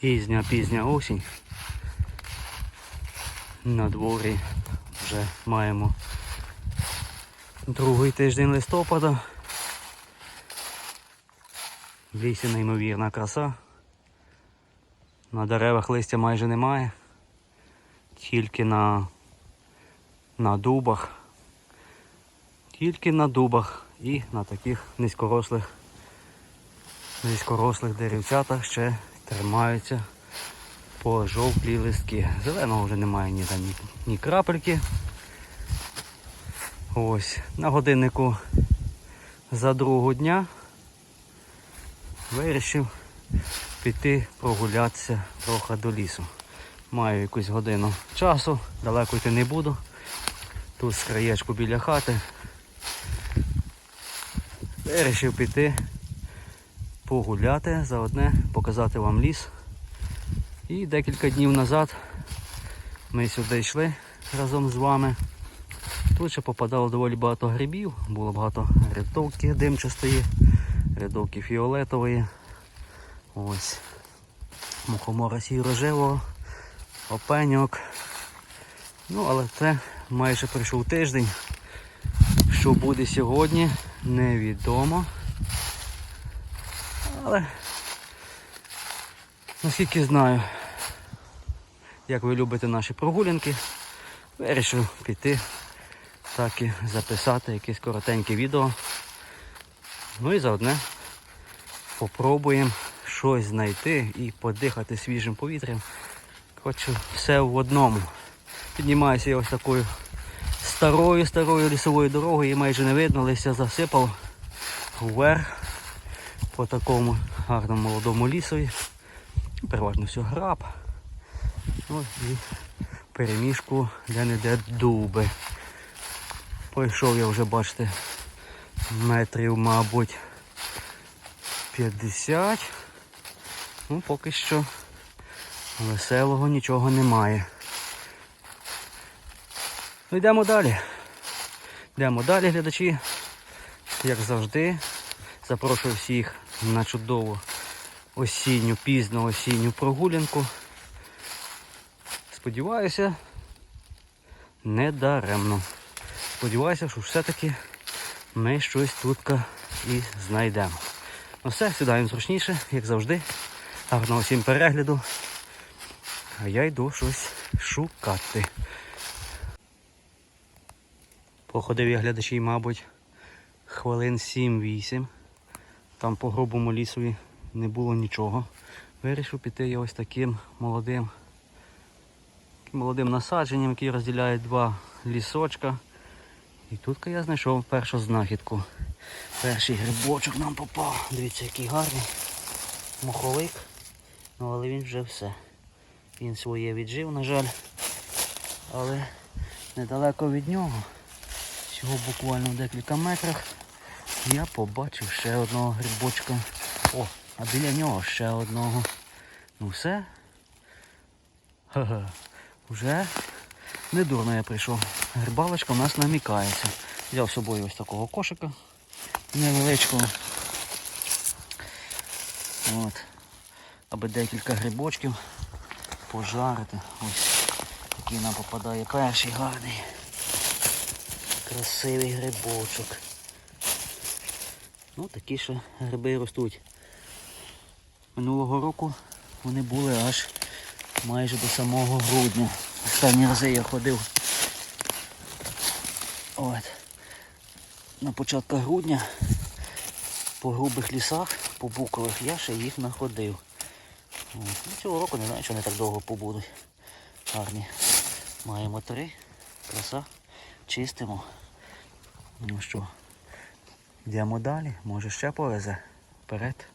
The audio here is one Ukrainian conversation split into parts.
Пізня, пізня осінь. На дворі вже маємо другий тиждень листопада. В лісі неймовірна краса. На деревах листя майже немає. Тільки на, на дубах. Тільки на дубах і на таких низькорослих, низькорослих деревцятах ще тримаються пожовклі листки. Зеленого вже немає ні, там, ні, ні крапельки. Ось, на годиннику за другого дня вирішив піти прогулятися трохи до лісу. Маю якусь годину часу, далеко йти не буду. Тут з краєчку біля хати. Вирішив піти погуляти, заодне показати вам ліс. І декілька днів назад ми сюди йшли разом з вами. Тут ще попадало доволі багато грибів, було багато рядовки димчастої, рядовки фіолетової. Ось. Мухомора сіро-рожевого, опеньок. Ну, але це майже прийшов тиждень. Що буде сьогодні, невідомо. Але наскільки знаю, як ви любите наші прогулянки, вирішив піти так і записати якесь коротеньке відео. Ну і заодне попробуємо щось знайти і подихати свіжим повітрям. Хочу все в одному. Піднімаюся я ось такою старою старою лісовою дорогою, її майже не видно, листя засипало вверх по такому гарному молодому лісові. Переважно все граб. Ось і переміжку де-не-де дуби. Пройшов я вже, бачите, метрів, мабуть, 50. Ну, поки що веселого нічого немає. Ну, йдемо далі. Йдемо далі, глядачі. Як завжди, запрошую всіх на чудову осінню, пізну осінню прогулянку. Сподіваюся, не даремно. Сподіваюся, що все-таки ми щось тут і знайдемо. Ну все, сідаємо зручніше, як завжди. Гарного всім перегляду. А я йду щось шукати. Походив я глядачі, мабуть, хвилин 7-8. Там по грубому лісові не було нічого. Вирішив піти я ось таким молодим, молодим насадженням, який розділяє два лісочка. І тут я знайшов першу знахідку. Перший грибочок нам попав. Дивіться, який гарний моховик. Ну але він вже все. Він своє віджив, на жаль. Але недалеко від нього, всього буквально в декілька метрах, я побачив ще одного грибочка. О, а біля нього ще одного. Ну все. Ха-ха. Вже недурно я прийшов. Грибалочка у нас намікається. Взяв з собою ось такого кошика невеличкого. От. Аби декілька грибочків пожарити. Ось який нам попадає перший гарний. Красивий грибочок. Ну такі ще гриби ростуть. Минулого року вони були аж майже до самого грудня. Останні рази я ходив от, на початку грудня по грубих лісах, по букових, я ще їх находив. От. Ну, цього року не знаю, що вони так довго побудуть. Гарні. Маємо три. Краса. Чистимо. Ну що, йдемо далі, може ще повезе. Вперед.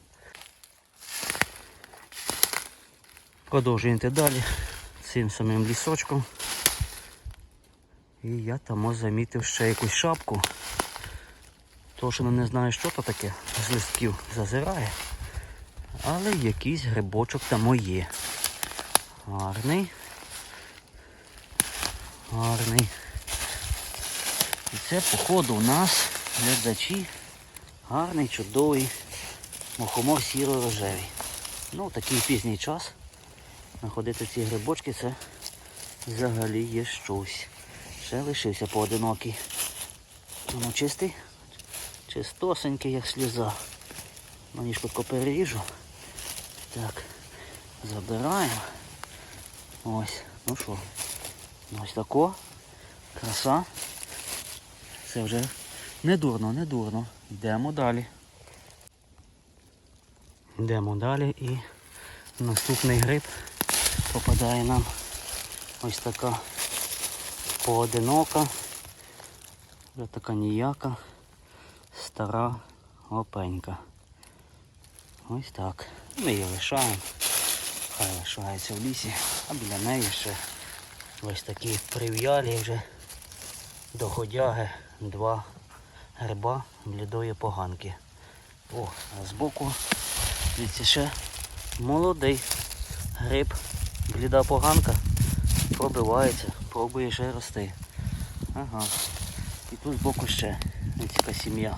Продовжуємо йти далі цим самим лісочком. І я там замітив ще якусь шапку. То, що не знаю, що то таке, з листків зазирає. Але якийсь грибочок там є. Гарний. Гарний. І це, походу, у нас глядачі гарний, чудовий мухомор сіро-рожевий. Ну, такий пізній час. знаходити ці грибочки це взагалі є щось. Ще лишився поодинокий. Воно чистий, чистосенький, як сльоза. Мені швидко переріжу. Так, забираємо. Ось, ну що, ось тако. Краса. Це вже не дурно, не дурно. Йдемо далі. Йдемо далі і наступний гриб попадає нам ось така поодинока, вже така ніяка, стара опенька. Ось так. Ми її лишаємо. Хай лишається в лісі, а біля неї ще ось такі прив'ялі вже доходяги два гриба блідої поганки. О, а збоку дивіться ще молодий гриб, бліда поганка, пробивається, пробує ще рости. Ага. І тут збоку ще така сім'я.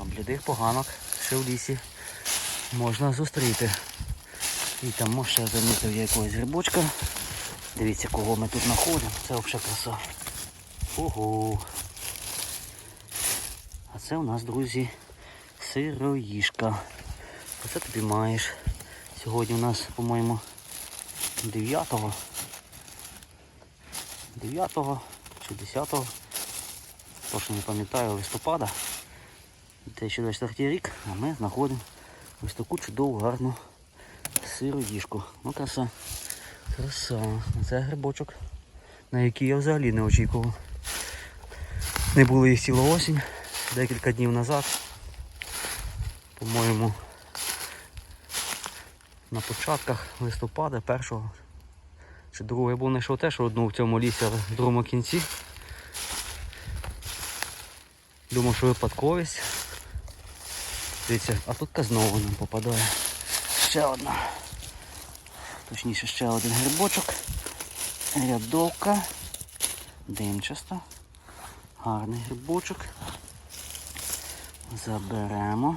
А блідих поганок ще в лісі можна зустріти. І там ще замітив я якогось грибочка. Дивіться, кого ми тут знаходимо. Це взагалі краса. Ого. Це у нас, друзі, сироїшка. Оце тобі маєш. Сьогодні у нас, по-моєму, 9-го. 9-го чи 10-го. Точно не пам'ятаю листопада. 2024 рік, а ми знаходимо ось таку чудову гарну сироїшку. Ну краса. Краса. Це грибочок, на який я взагалі не очікував. Не було їх цілу осінь, декілька днів назад. По-моєму, на початках листопада, першого чи другого я був знайшов теж одну в цьому лісі, але в другому кінці. Думав, що випадковість. Дивіться, а тут знову нам попадає. Ще одна. Точніше ще один грибочок. Рядовка. Димчаста. Гарний грибочок. Заберемо.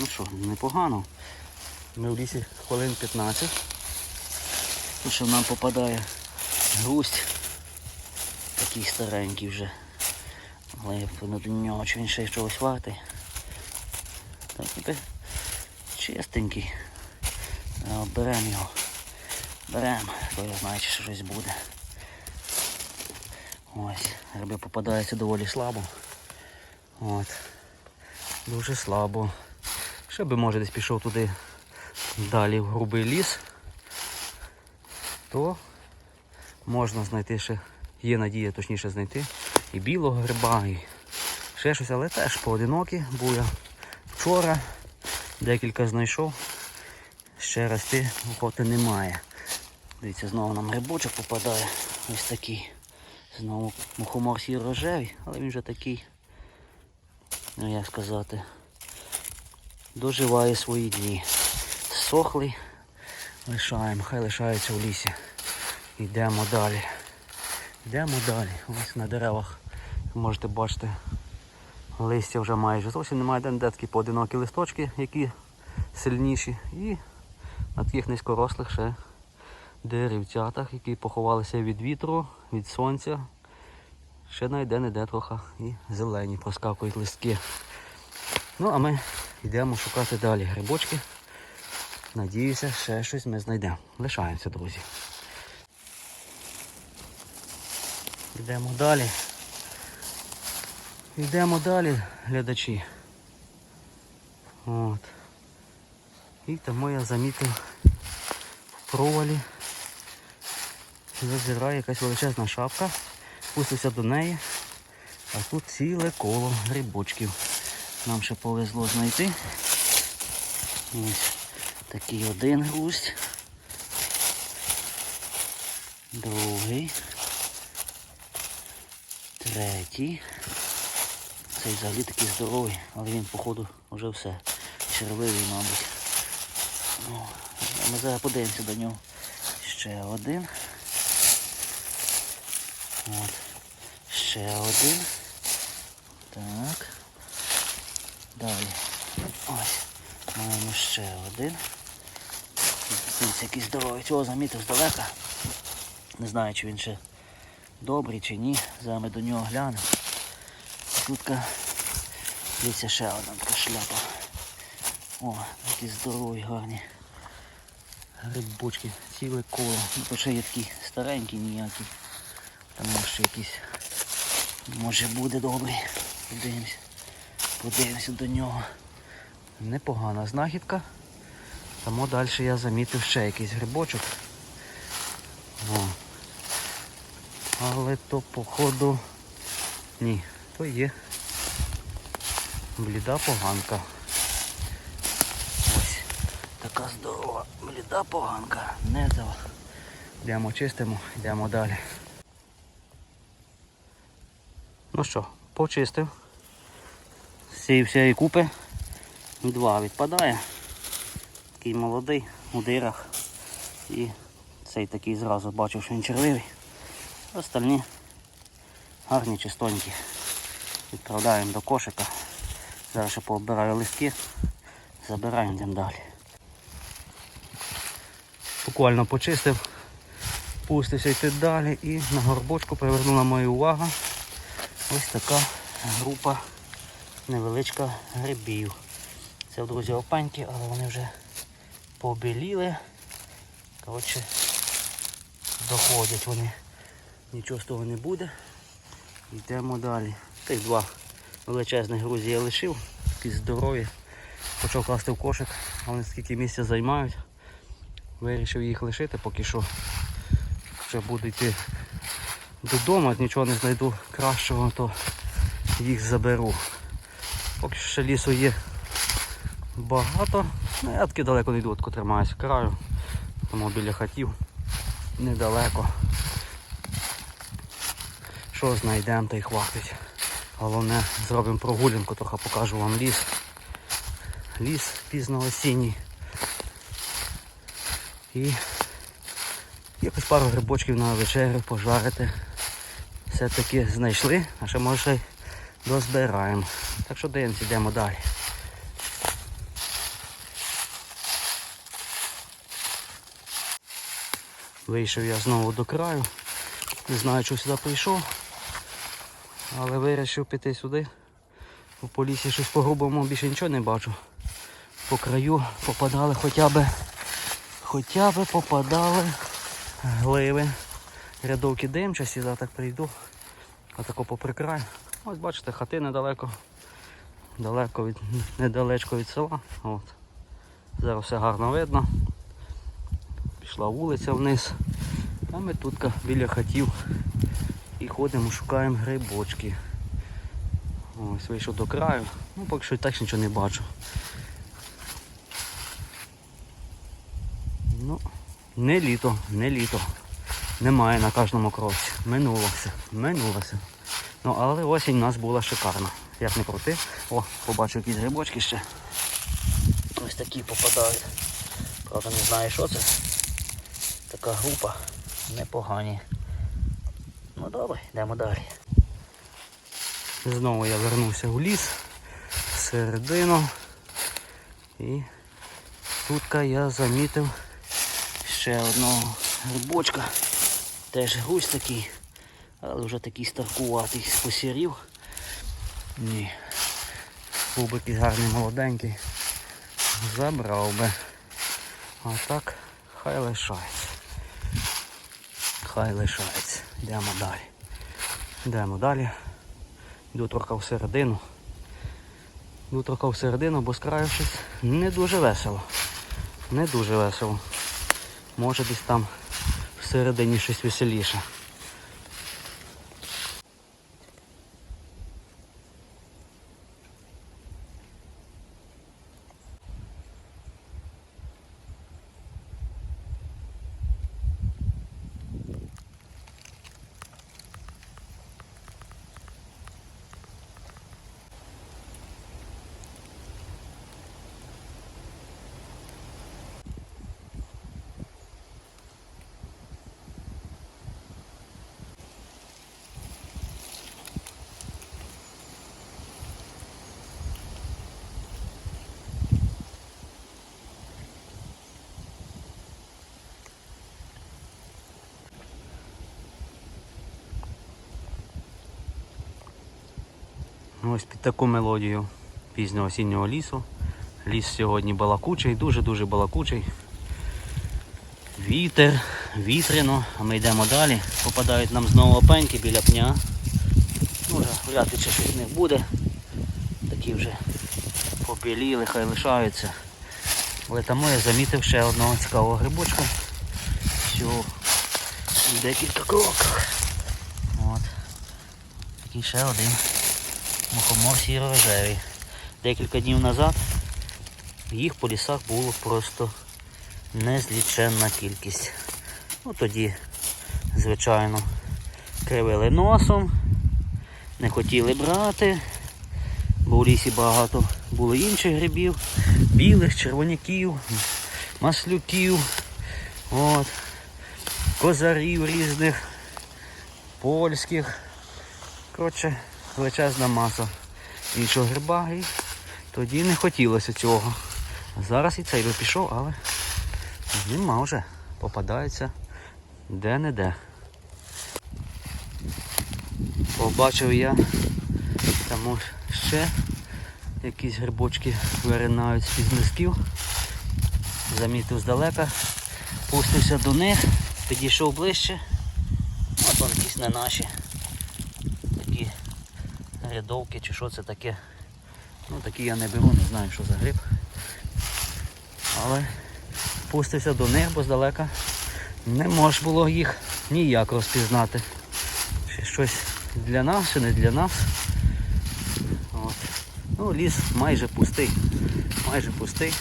Ну що, непогано. Ми в лісі хвилин 15. Тут що нам попадає грусть. Такий старенький вже. Але я певно до нього чи він ще чогось вартий. Так, тепер чистенький. Беремо його. Беремо, бо я знаю, чи щось буде. Ось, гриби попадаються доволі слабо. От. Дуже слабо. Ще би може десь пішов туди далі в грубий ліс, то можна знайти ще, є надія точніше знайти і білого гриба, і ще щось, але теж поодинокі, я вчора декілька знайшов. Ще раз ти охоти немає. Дивіться, знову нам грибочок попадає. Ось такий. Знову мухомор сіро-рожевий, але він вже такий, ну як сказати, доживає свої дні. Сохлий, лишаємо, хай лишається в лісі. Йдемо далі. Йдемо далі. Ось на деревах, можете бачити, листя вже майже зовсім немає де такі поодинокі листочки, які сильніші. І на таких низькорослих ще деревцятах, які поховалися від вітру, від сонця. Ще найде не де трохи і зелені проскакують листки. Ну, а ми йдемо шукати далі грибочки. Надіюся, ще щось ми знайдемо. Лишаємося, друзі. Йдемо далі. Йдемо далі, глядачі. От. І тому я замітив в провалі. Зазирає якась величезна шапка. Пустився до неї. А тут ціле коло грибочків. Нам ще повезло знайти. Ось такий один гусь. Другий. Третій. Цей взагалі такий здоровий, але він, походу, вже все. Червивий, мабуть. Ми зараз подивимося до нього. Ще один. От. Ще один. Так. Далі. Ось. Маємо ще один. Дивіться, якийсь здоровий. Цього замітив здалека. Не знаю, чи він ще добрий чи ні. Зараз ми до нього глянемо. Тутка дивіться ще одна така шляпа. О, які здорові, гарні. Грибочки, ціле коло. Ну, то ще є такі старенькі ніякі. Там ще якісь. Може буде добрий. Подивимось. Подивимося до нього. Непогана знахідка. Тому далі я замітив ще якийсь грибочок. О. Але то походу ні, то є бліда поганка. Ось така здорова бліда поганка. Не дала. Йдемо чистимо, йдемо далі. Ну що, почистив. З цієї всієї купи два відпадає. Такий молодий у дирах. І цей такий зразу бачив, що він червивий. Остальні гарні чистонькі. Відправляємо до кошика. Зараз ще пообираю листки, забираємо йдемо далі. Буквально почистив, пустився йти далі і на горбочку привернула мою увагу ось така група невеличка грибів. Це, друзі, опаньки, але вони вже побіліли. Коротше, доходять вони. Нічого з того не буде. Йдемо далі. Тих два величезних грузі я лишив, такі здорові. Почав класти в кошик, вони скільки місця займають. Вирішив їх лишити, поки що вже буду йти додому, нічого не знайду кращого, то їх заберу. Поки що ще лісу є багато. Ну, я таки далеко не йду, от тримаюся краю, тому біля хатів недалеко. Що знайдемо, то й хватить. Головне, зробимо прогулянку, трохи покажу вам ліс. Ліс пізно осінній. І якось пару грибочків на вечерю пожарити. Все-таки знайшли, а ще може дозбираємо. Так що дивимося, йдемо далі. Вийшов я знову до краю. Не знаю, що сюди прийшов. Але вирішив піти сюди. По лісі щось по-грубому більше нічого не бачу. По краю попадали хоча б хоча б попадали гливи. Рядовки димчасті, зараз так прийду. Отако попри край. Ось бачите, хати недалеко. Далеко від, недалечко від села. От. Зараз все гарно видно. Пішла вулиця вниз. А ми тут біля хатів і ходимо, шукаємо грибочки. Ось вийшов до краю. Ну поки що так нічого не бачу. Ну, не літо, не літо. Немає на кожному кроці. Минулося, минулося. Ну, але осінь у нас була шикарна. Як не крути. О, побачу якісь грибочки ще. Ось такі попадають. Правда не знаю що це. Така група. Непогані. Ну добре, йдемо далі. Знову я вернувся у ліс, всередину. І тут я замітив ще одного грибочка. Теж гусь такий, але вже такий старкуватий посірів. Ні. Якийсь гарний молоденький. Забрав би. А так хай лишається. Хай лишається. Йдемо далі. Йдемо далі. Йду трохи всередину. Йду трохи всередину, бо з не дуже весело. Не дуже весело. Може десь там всередині щось веселіше. Ось під таку мелодію пізнього осіннього лісу. Ліс сьогодні балакучий, дуже-дуже балакучий. Вітер, вітряно, а ми йдемо далі. Попадають нам знову опеньки біля пня. Може, вряд чи щось них буде. Такі вже побіліли, хай лишаються. Але тому я замітив ще одного цікавого грибочка. Що декілька кроках. От. Такий ще один мухомор сіро-рожевий. Декілька днів назад їх по лісах було просто незліченна кількість. Ну тоді, звичайно, кривили носом, не хотіли брати, бо в лісі багато було інших грибів, білих, червоняків, маслюків, от, козарів різних, польських. Коротше, величезна маса іншого гриба і тоді не хотілося цього. Зараз і цей би пішов, але нема вже. Попадається де-не-де. Побачив я тому ще якісь грибочки виринають з-під мисків. Замітив здалека, пустився до них, підійшов ближче. От вони якісь не наші. Такі рядовки чи що це таке. Ну такі я не беру, не знаю що за гриб. Але пустився до них, бо здалека не можна було їх ніяк розпізнати. Чи щось для нас, чи не для нас. От. Ну, ліс майже пустий. Майже пустий.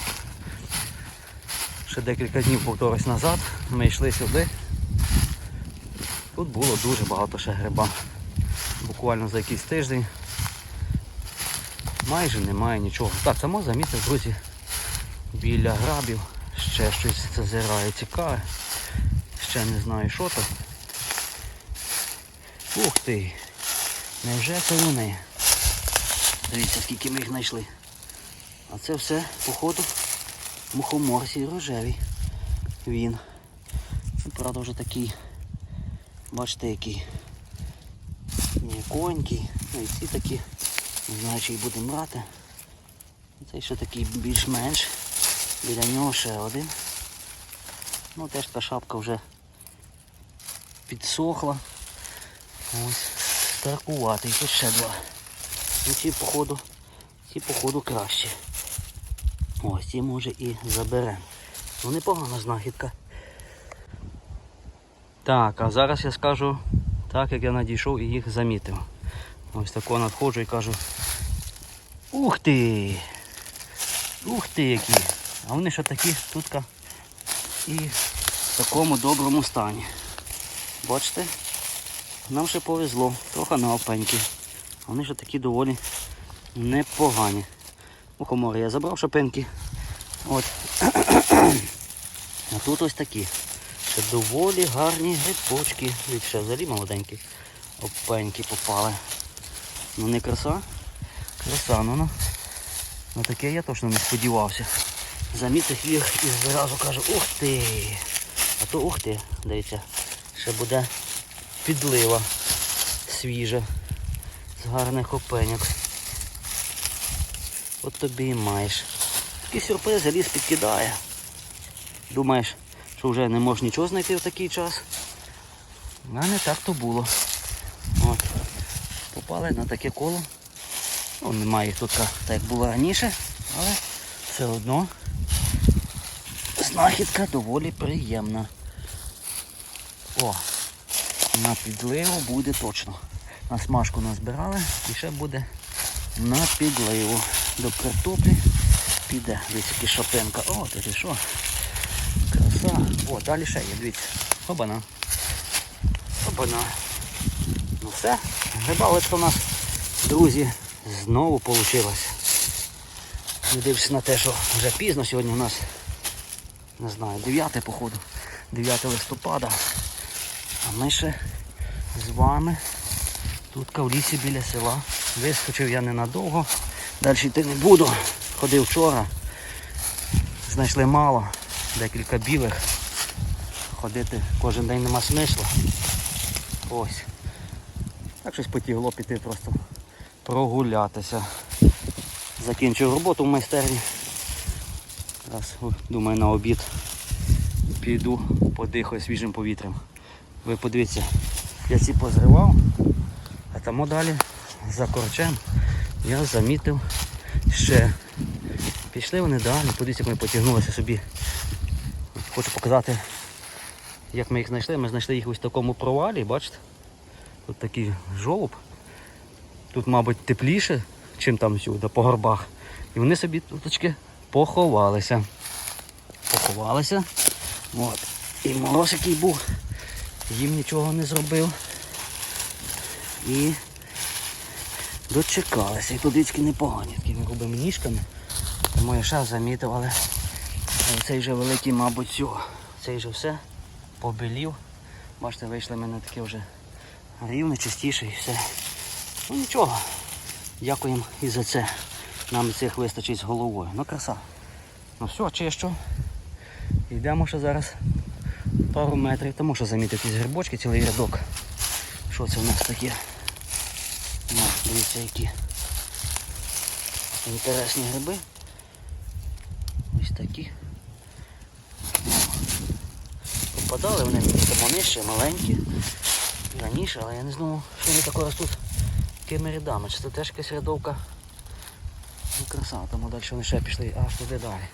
Ще декілька днів повторюсь назад. Ми йшли сюди. Тут було дуже багато ще гриба. Буквально за якийсь тиждень. Майже немає нічого. Так, само замітив, друзі, біля грабів ще щось зазирає цікаве. Ще не знаю що то. Ух ти! Невже це вони? Дивіться, скільки ми їх знайшли. А це все, походу, мухомор сій рожевий. Він. Правда вже такий, бачите який. М'яконький. Ну і ці такі. Не знаю, чи їх будемо брати. Цей ще такий більш-менш. Біля нього ще один. Ну теж та шапка вже підсохла. Ось. Старкуватий. Тут ще два. Ну ці походу, ці походу краще. Ось ці може і заберемо. Ну непогана знахідка. Так, а зараз я скажу так, як я надійшов і їх замітив. Ось тако надходжу і кажу. Ух ти! Ух ти які! А вони ще такі тут і в такому доброму стані. Бачите? Нам ще повезло, трохи на опеньки. А Вони ще такі доволі непогані. У Мухомори я забрав шапеньки. От. А тут ось такі. Ще доволі гарні грибочки. Ще взагалі молоденькі. Опеньки попали. Ну не краса? Краса, ну ну. На таке я точно не сподівався. Замітив їх і зразу кажу, ух ти! А то ух ти, дивіться, ще буде підлива свіжа з гарних опеньок. От тобі і маєш. Такий сюрприз, ліс підкидає. Думаєш, що вже не можеш нічого знайти в такий час. А не так то було. Попали на таке коло. Ну, немає тут так як було раніше, але все одно знахідка доволі приємна. О, на підливу буде точно. На смажку назбирали і ще буде на підливу. До картоплі піде. Дивіться, які шапенка. О, ти що? Краса. О, далі ще є, дивіться. Обана. Обана. Ну все, грибалочка у нас, друзі, знову вийшла. Не дивлячись на те, що вже пізно сьогодні у нас, не знаю, 9 походу, 9 листопада. А ми ще з вами тут в лісі біля села. Вискочив я ненадовго. Далі йти не буду. Ходив вчора. Знайшли мало, декілька білих. Ходити кожен день нема смисла. Ось. Так щось потягло піти просто прогулятися. Закінчив роботу в майстерні. Зараз, думаю, на обід піду, подихаю свіжим повітрям. Ви подивіться, я ці позривав, а там далі за корчем я замітив ще. Пішли вони далі, подивіться, як ми потягнулися собі. Хочу показати, як ми їх знайшли. Ми знайшли їх ось в такому провалі, бачите? Тут такий жолоб. Тут, мабуть, тепліше, чим там сюди, по горбах. І вони собі туточки поховалися. Поховалися. От. І мороз який був, їм нічого не зробив. І дочекалися. І подички непогані, такими грубими ніжками. Тому я ще замітив, але цей вже великий, мабуть, цього. Цей вже все побелів. Бачите, вийшли мене таке вже рівне, чистіше і все. Ну нічого. Дякуємо і за це. Нам цих вистачить з головою. Ну краса. Ну все, чищу. Йдемо ще зараз пару метрів, тому що замітити ці грибочки, цілий рядок. Що це у нас таке? Ну, дивіться які. Інтересні гриби. Ось такі. Ну, Попадали вони там ще маленькі. Раніше, але я не знаю, що вони тако ростуть такими рядами. Чи це теж якась рядовка? Ну краса, тому далі вони ще пішли аж туди далі.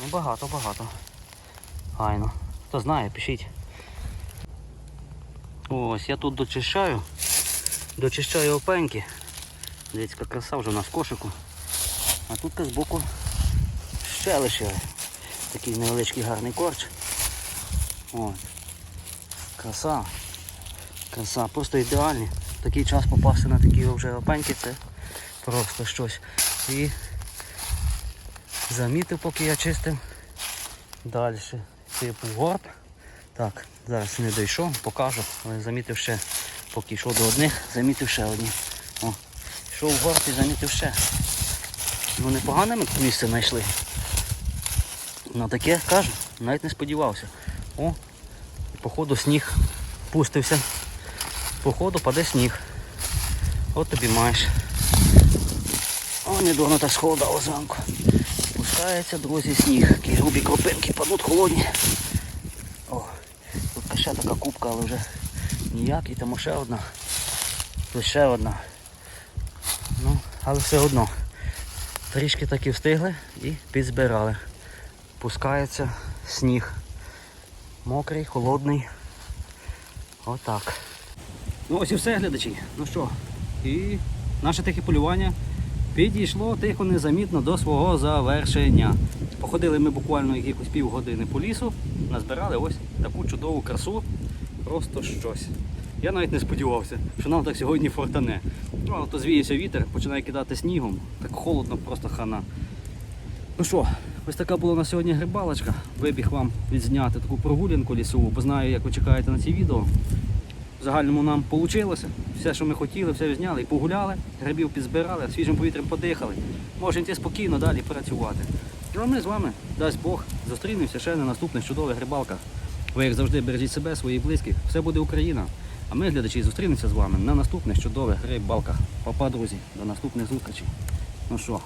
Ну багато, багато. Гайно. Хто знає, пишіть. Ось я тут дочищаю. Дочищаю опеньки. Дивіться, яка краса вже у нас в кошику. А тут збоку ще лишили. Такий невеличкий гарний корч. От. Краса. Краса, просто ідеальні. Такий час попасти на такі вже опеньки це просто щось. І замітив, поки я чистив. Далі типу горб. Так, зараз не дійшов, покажу, але замітив ще, поки йшов до одних, замітив ще одні. О, йшов в горб і замітив ще. Ну непогане ми місце знайшли. Ну таке кажу, навіть не сподівався. О, походу сніг пустився. Походу паде сніг. От тобі маєш. О, не дурно так схолодало зранку. Спускається, друзі, сніг. Такі грубі кропинки падуть холодні. О, тут ще така кубка, але вже ніякий, тому ще одна. Тут ще одна. Ну, але все одно. Трішки таки встигли і підзбирали. Пускається сніг. Мокрий, холодний. Отак. Ну ось і все, глядачі. Ну що, і наше тихе полювання підійшло тихо незамітно до свого завершення. Походили ми буквально якихось півгодини по лісу, назбирали ось таку чудову красу. Просто щось. Я навіть не сподівався, що нам так сьогодні фортане. Ну, а то звіється вітер, починає кидати снігом, так холодно, просто хана. Ну що, ось така була на сьогодні грибалочка. Вибіг вам відзняти таку прогулянку лісову, бо знаю, як ви чекаєте на ці відео. В загальному нам вийшло. Все, що ми хотіли, все взяли і погуляли, грибів підзбирали, свіжим повітрям подихали. Можемо йти спокійно далі працювати. Ну а ми з вами, дасть Бог, зустрінемося ще на наступних чудових рибалках. Ви, як завжди, бережіть себе, своїх близьких. Все буде Україна. А ми, глядачі, зустрінемося з вами на наступних чудових рибалках. Папа, друзі, до наступних зустрічей. Ну що,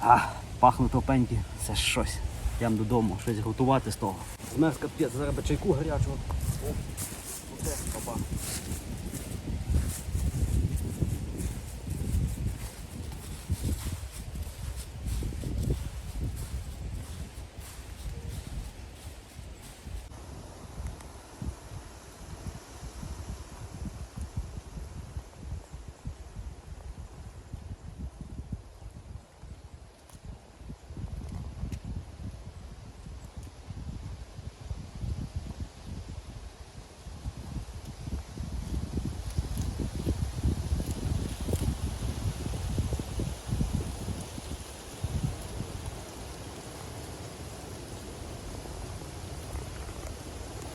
а, пахнуть опеньки, це щось. Йдемо додому, щось готувати з того. Змерз капець, зараз чайку гарячого. О, оце, папа.